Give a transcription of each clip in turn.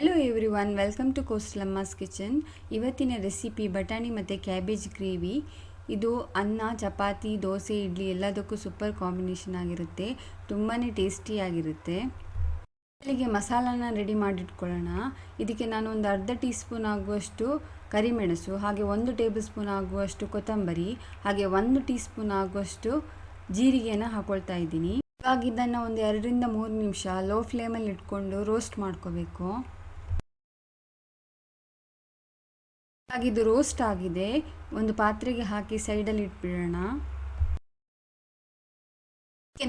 Hello everyone welcome to Koslamma's kitchen ಇವತ್ತಿನ recipe ಬಟಾಣಿ ಮತ್ತು ಕ್ಯಾಬೇಜ್ ಗ್ರೇವಿ ಇದು ಅನ್ನ, ಚಪಾತಿ, ದೋಸೆ, ಇಡ್ಲಿ ಎಲ್ಲದಕ್ಕೂ ಸೂಪರ್ ಕಾಂಬಿನೇಷನ್ ಆಗಿರುತ್ತೆ. ತುಂಬಾ ಟೇಸ್ಟಿಯಾಗಿರುತ್ತೆ ಮೊದಲಿಗೆ ಮಸಾಲಾನ ರೆಡಿ ಮಾಡಿಟ್ಕೊಳ್ಳೋಣ. ಇದಕ್ಕೆ ನಾನು ಒಂದು ಅರ್ಧ ಟೀ ಸ್ಪೂನ್ ಆಗುವಷ್ಟು ಕರಿಮೆಣಸು, ಹಾಗೆ ಒಂದು ಟೇಬಲ್ ಸ್ಪೂನ್ ಆಗುವಷ್ಟು ಕೊತ್ತಂಬರಿ, ಹಾಗೆ ಒಂದು ಟೀ ಸ್ಪೂನ್ ಆಗುವಷ್ಟು ಜೀರಿಗೆನ ಹಾಕೊಳ್ತಾ ಇದ್ದೀನಿ. ಇವಾಗ ಇದನ್ನು ಒಂದು ಎರಡರಿಂದ ಮೂರು ನಿಮಿಷ ಲೋ ಫ್ಲೇಮಲ್ಲಿ ಇಟ್ಕೊಂಡು ರೋಸ್ಟ್ ಮಾಡ್ಕೋಬೇಕು. ಇದು ರೋಸ್ಟ್ ಆಗಿದೆ. ಒಂದು ಪಾತ್ರೆಗೆ ಹಾಕಿ ಸೈಡಲ್ಲಿ ಇಟ್ಬಿಡೋಣ.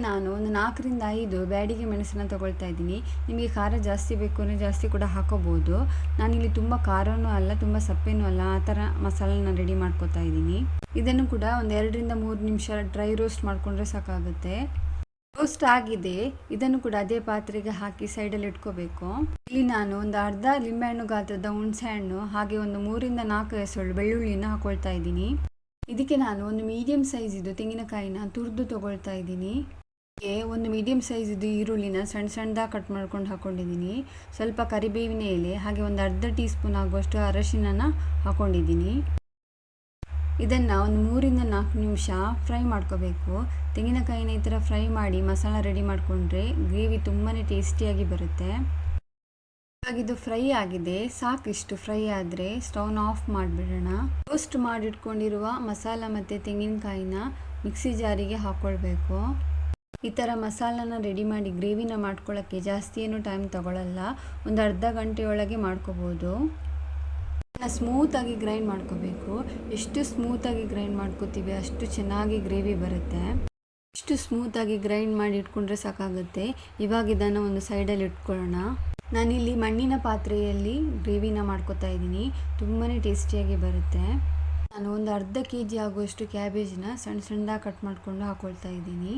ನಾನು ಒಂದು ನಾಲ್ಕರಿಂದ ಐದು ಬ್ಯಾಡಿಗೆ ಮೆಣಸನ್ನ ತಗೊಳ್ತಾ ಇದ್ದೀನಿ. ನಿಮಗೆ ಖಾರ ಜಾಸ್ತಿ ಬೇಕು ಅಂದರೆ ಜಾಸ್ತಿ ಕೂಡ ಹಾಕೋಬೋದು. ನಾನಿಲ್ಲಿ ತುಂಬ ಖಾರನೂ ಅಲ್ಲ, ತುಂಬ ಸಪ್ಪೆನೂ ಅಲ್ಲ, ಆ ಥರ ಮಸಾಲನ ರೆಡಿ ಮಾಡ್ಕೋತಾ ಇದ್ದೀನಿ. ಇದನ್ನು ಕೂಡ ಒಂದು ಎರಡರಿಂದ ಮೂರು ನಿಮಿಷ ಡ್ರೈ ರೋಸ್ಟ್ ಮಾಡಿಕೊಂಡ್ರೆ ಸಾಕಾಗುತ್ತೆ. ರೋಸ್ಟ್ ಆಗಿದೆ, ಇದನ್ನು ಕೂಡ ಅದೇ ಪಾತ್ರೆಗೆ ಹಾಕಿ ಸೈಡಲ್ಲಿ ಇಟ್ಕೋಬೇಕು. ಇಲ್ಲಿ ನಾನು ಒಂದು ಅರ್ಧ ಲಿಂಬೆಹಣ್ಣು ಗಾತ್ರದ ಹುಣಸೆ ಹಣ್ಣು ಹಾಗೆ ಒಂದು ಮೂರಿಂದ ನಾಲ್ಕು ಎಸಳು ಬೆಳ್ಳುಳ್ಳಿನ ಹಾಕೊಳ್ತಾ ಇದ್ದೀನಿ. ಇದಕ್ಕೆ ನಾನು ಒಂದು ಮೀಡಿಯಂ ಸೈಜಿದು ತೆಂಗಿನಕಾಯಿನ ತುರಿದು ತಗೊಳ್ತಾ ಇದ್ದೀನಿ. ಒಂದು ಮೀಡಿಯಂ ಸೈಜಿದು ಈರುಳ್ಳಿನ ಸಣ್ಣ ಸಣ್ಣದಾಗಿ ಕಟ್ ಮಾಡ್ಕೊಂಡು ಹಾಕೊಂಡಿದ್ದೀನಿ. ಸ್ವಲ್ಪ ಕರಿಬೇವಿನ ಎಲೆ, ಹಾಗೆ ಒಂದು ಅರ್ಧ ಟೀ ಸ್ಪೂನ್ ಆಗುವಷ್ಟು ಅರಶಿನ ಹಾಕೊಂಡಿದ್ದೀನಿ. ಇದನ್ನು ಒಂದು ಮೂರಿಂದ ನಾಲ್ಕು ನಿಮಿಷ ಫ್ರೈ ಮಾಡ್ಕೋಬೇಕು. ತೆಂಗಿನಕಾಯಿನ ಈ ಥರ ಫ್ರೈ ಮಾಡಿ ಮಸಾಲ ರೆಡಿ ಮಾಡಿಕೊಂಡ್ರೆ ಗ್ರೇವಿ ತುಂಬಾ ಟೇಸ್ಟಿಯಾಗಿ ಬರುತ್ತೆ. ಇದು ಫ್ರೈ ಆಗಿದೆ. ಸಾಕಿಷ್ಟು ಫ್ರೈ ಆದರೆ ಸ್ಟೌನ್ ಆಫ್ ಮಾಡಿಬಿಡೋಣ. ರೋಸ್ಟ್ ಮಾಡಿಟ್ಕೊಂಡಿರುವ ಮಸಾಲ ಮತ್ತು ತೆಂಗಿನಕಾಯಿನ ಮಿಕ್ಸಿ ಜಾರಿಗೆ ಹಾಕ್ಕೊಳ್ಬೇಕು ಈ ಥರ ಮಸಾಲನ ರೆಡಿ ಮಾಡಿ ಗ್ರೇವಿನ ಮಾಡ್ಕೊಳ್ಳೋಕ್ಕೆ ಜಾಸ್ತಿ ಏನು ಟೈಮ್ ತಗೊಳ್ಳಲ್ಲ ಒಂದು ಅರ್ಧ ಗಂಟೆಯೊಳಗೆ ಮಾಡ್ಕೋಬೋದು. ಸ್ಮೂತಾಗಿ ಗ್ರೈಂಡ್ ಮಾಡ್ಕೋಬೇಕು. ಎಷ್ಟು ಸ್ಮೂತಾಗಿ ಗ್ರೈಂಡ್ ಮಾಡ್ಕೋತೀವಿ, ಅಷ್ಟು ಚೆನ್ನಾಗಿ ಗ್ರೇವಿ ಬರುತ್ತೆ. ಎಷ್ಟು ಸ್ಮೂತಾಗಿ ಗ್ರೈಂಡ್ ಮಾಡಿ ಇಟ್ಕೊಂಡ್ರೆ ಸಾಕಾಗುತ್ತೆ. ಇವಾಗ ಇದನ್ನು ಒಂದು ಸೈಡಲ್ಲಿ ಇಟ್ಕೊಳ್ಳೋಣ. ನಾನಿಲ್ಲಿ ಮಣ್ಣಿನ ಪಾತ್ರೆಯಲ್ಲಿ ಗ್ರೇವಿನ ಮಾಡ್ಕೋತಾ ಇದ್ದೀನಿ. ತುಂಬಾ ಟೇಸ್ಟಿಯಾಗಿ ಬರುತ್ತೆ. ನಾನು ಒಂದು ಅರ್ಧ ಕೆ ಜಿ ಆಗುವಷ್ಟು ಕ್ಯಾಬೇಜ್ನ ಸಣ್ಣ ಸಣ್ಣದಾಗಿ ಕಟ್ ಮಾಡಿಕೊಂಡು ಹಾಕೊಳ್ತಾ ಇದ್ದೀನಿ.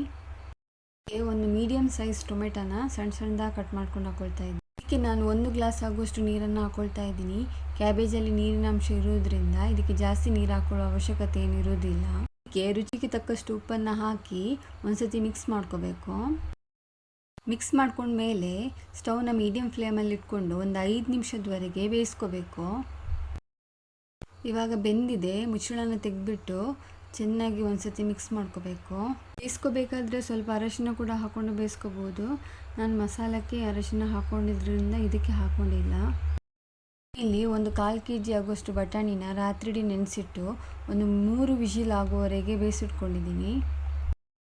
ಒಂದು ಮೀಡಿಯಮ್ ಸೈಜ್ ಟೊಮೆಟೊನ ಸಣ್ಣ ಸಣ್ಣದಾಗಿ ಕಟ್ ಮಾಡ್ಕೊಂಡು ಹಾಕೊಳ್ತಾ ಇದ್ದೀನಿ. ಇದಕ್ಕೆ ನಾನು ಒಂದು ಗ್ಲಾಸ್ ಆಗುವಷ್ಟು ನೀರನ್ನು ಹಾಕೊಳ್ತಾ ಇದ್ದೀನಿ. ಕ್ಯಾಬೇಜಲ್ಲಿ ನೀರಿನ ಅಂಶ ಇರೋದ್ರಿಂದ ಇದಕ್ಕೆ ಜಾಸ್ತಿ ನೀರು ಹಾಕೊಳ್ಳೋ ಅವಶ್ಯಕತೆ ಏನಿರುವುದಿಲ್ಲ ಇದಕ್ಕೆ ರುಚಿಗೆ ತಕ್ಕಷ್ಟು ಉಪ್ಪನ್ನು ಹಾಕಿ ಒಂದ್ಸತಿ ಮಿಕ್ಸ್ ಮಾಡ್ಕೋಬೇಕು. ಮಿಕ್ಸ್ ಮಾಡ್ಕೊಂಡ್ಮೇಲೆ ಸ್ಟೌವ್ನ ಮೀಡಿಯಂ ಫ್ಲೇಮಲ್ಲಿ ಇಟ್ಕೊಂಡು ಒಂದು ಐದು ನಿಮಿಷದವರೆಗೆ ಬೇಯಿಸ್ಕೋಬೇಕು. ಇವಾಗ ಬೆಂದಿದೆ, ಮುಚ್ಚಳನ ತೆಗೆದ್ಬಿಟ್ಟು ಚೆನ್ನಾಗಿ ಒಂದ್ಸತಿ ಮಿಕ್ಸ್ ಮಾಡ್ಕೋಬೇಕು. ಬೇಯಿಸ್ಕೋಬೇಕಾದ್ರೆ ಸ್ವಲ್ಪ ಅರಶಿನ ಕೂಡ ಹಾಕ್ಕೊಂಡು ಬೇಯಿಸ್ಕೋಬೋದು. ನಾನು ಮಸಾಲಕ್ಕೆ ಅರಶಿನ ಹಾಕ್ಕೊಂಡಿದ್ರಿಂದ ಇದಕ್ಕೆ ಹಾಕ್ಕೊಂಡಿಲ್ಲ ಇಲ್ಲಿ ಒಂದು ಕಾಲು ಕೆ ಜಿ ಆಗುವಷ್ಟು ಬಟಾಣಿನ ರಾತ್ರಿಡಿ ನೆನೆಸಿಟ್ಟು ಒಂದು ಮೂರು ವಿಷಿಲ್ ಆಗುವವರೆಗೆ ಬೇಯಿಸಿಟ್ಕೊಂಡಿದ್ದೀನಿ.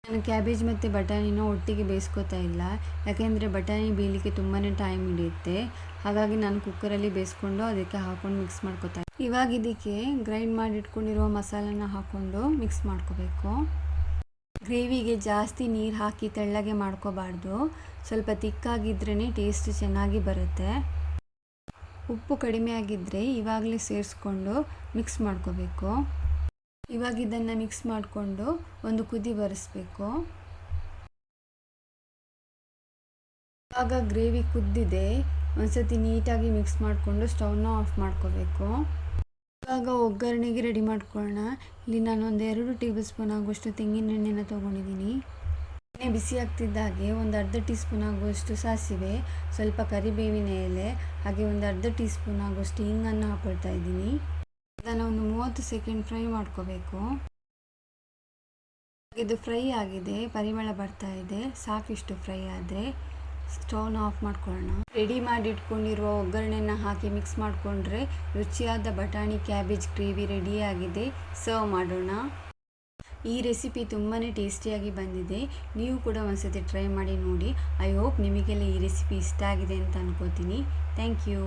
ನಾನು ಕ್ಯಾಬೇಜ್ ಮತ್ತು ಬಟಾಣಿನ ಒಟ್ಟಿಗೆ ಬೇಯಿಸ್ಕೋತಾ ಇಲ್ಲ. ಯಾಕೆಂದರೆ ಬಟಾಣಿ ಬೇಯಲಿಕ್ಕೆ ತುಂಬಾ ಟೈಮ್ ಹಿಡಿಯುತ್ತೆ. ಹಾಗಾಗಿ ನಾನು ಕುಕ್ಕರಲ್ಲಿ ಬೇಯಿಸ್ಕೊಂಡು ಅದಕ್ಕೆ ಹಾಕ್ಕೊಂಡು ಮಿಕ್ಸ್ ಮಾಡ್ಕೊತಾ ಇವಾಗ ಇದಕ್ಕೆ ಗ್ರೈಂಡ್ ಮಾಡಿ ಇಟ್ಕೊಂಡಿರುವ ಮಸಾಲನ ಹಾಕ್ಕೊಂಡು ಮಿಕ್ಸ್ ಮಾಡ್ಕೋಬೇಕು. ಗ್ರೇವಿಗೆ ಜಾಸ್ತಿ ನೀರು ಹಾಕಿ ತೆಳ್ಳಗೆ ಮಾಡ್ಕೋಬಾರ್ದು. ಸ್ವಲ್ಪ ತಿಕ್ಕಾಗಿದ್ರೇ ಟೇಸ್ಟ್ ಚೆನ್ನಾಗಿ ಬರುತ್ತೆ. ಉಪ್ಪು ಕಡಿಮೆ ಆಗಿದ್ದರೆ ಇವಾಗಲೇ ಸೇರಿಸ್ಕೊಂಡು ಮಿಕ್ಸ್ ಮಾಡ್ಕೋಬೇಕು. ಇವಾಗ ಇದನ್ನು ಮಿಕ್ಸ್ ಮಾಡಿಕೊಂಡು ಒಂದು ಕುದಿ ಬರೆಸ್ಬೇಕು. ಇವಾಗ ಗ್ರೇವಿ ಕುದ್ದಿದೆ, ಒಂದ್ಸತಿ ನೀಟಾಗಿ ಮಿಕ್ಸ್ ಮಾಡಿಕೊಂಡು ಸ್ಟವ್ನ ಆಫ್ ಮಾಡ್ಕೋಬೇಕು. ಇವಾಗ ಒಗ್ಗರಣೆಗೆ ರೆಡಿ ಮಾಡ್ಕೊಳ್ಳೋಣ. ಇಲ್ಲಿ ನಾನು ಒಂದು ಎರಡು ಟೇಬಲ್ ಸ್ಪೂನ್ ಆಗುವಷ್ಟು ತೆಂಗಿನ ಎಣ್ಣೆನ ತೊಗೊಂಡಿದ್ದೀನಿ ಎಣ್ಣೆ ಬಿಸಿ ಆಗ್ತಿದ್ದಾಗೆ ಒಂದು ಅರ್ಧ ಟೀ ಸ್ಪೂನ್ ಆಗುವಷ್ಟು ಸಾಸಿವೆ, ಸ್ವಲ್ಪ ಕರಿಬೇವಿನ ಎಲೆ, ಹಾಗೆ ಒಂದು ಅರ್ಧ ಟೀ ಸ್ಪೂನ್ ಆಗುವಷ್ಟು ಹಿಂಗನ್ನು ಹಾಕೊಳ್ತಾ ಇದ್ದೀನಿ. ಇದನ್ನು ಒಂದು ಮೂವತ್ತು ಸೆಕೆಂಡ್ ಫ್ರೈ ಮಾಡ್ಕೋಬೇಕು. ಇದು ಫ್ರೈ ಆಗಿದೆ, ಪರಿಮಳ ಬರ್ತಾ ಇದೆ, ಸಾಕಿಷ್ಟು ಫ್ರೈ ಆದರೆ ಸ್ಟವ್ನ ಆಫ್ ಮಾಡ್ಕೊಳ್ಳೋಣ. ರೆಡಿ ಮಾಡಿ ಇಟ್ಕೊಂಡಿರುವ ಒಗ್ಗರಣೆನ ಹಾಕಿ ಮಿಕ್ಸ್ ಮಾಡಿಕೊಂಡ್ರೆ ರುಚಿಯಾದ ಬಟಾಣಿ, ಕ್ಯಾಬೇಜ್, ಗ್ರೇವಿ ರೆಡಿಯಾಗಿದೆ ಸರ್ವ್ ಮಾಡೋಣ. ಈ ರೆಸಿಪಿ ತುಂಬಾ ಟೇಸ್ಟಿಯಾಗಿ ಬಂದಿದೆ. ನೀವು ಕೂಡ ಒಂದ್ಸತಿ ಟ್ರೈ ಮಾಡಿ ನೋಡಿ. ಐ ಹೋಪ್ ನಿಮಗೆಲ್ಲ ಈ ರೆಸಿಪಿ ಇಷ್ಟ ಆಗಿದೆ ಅಂತ ಅನ್ಕೋತೀನಿ. Thank you.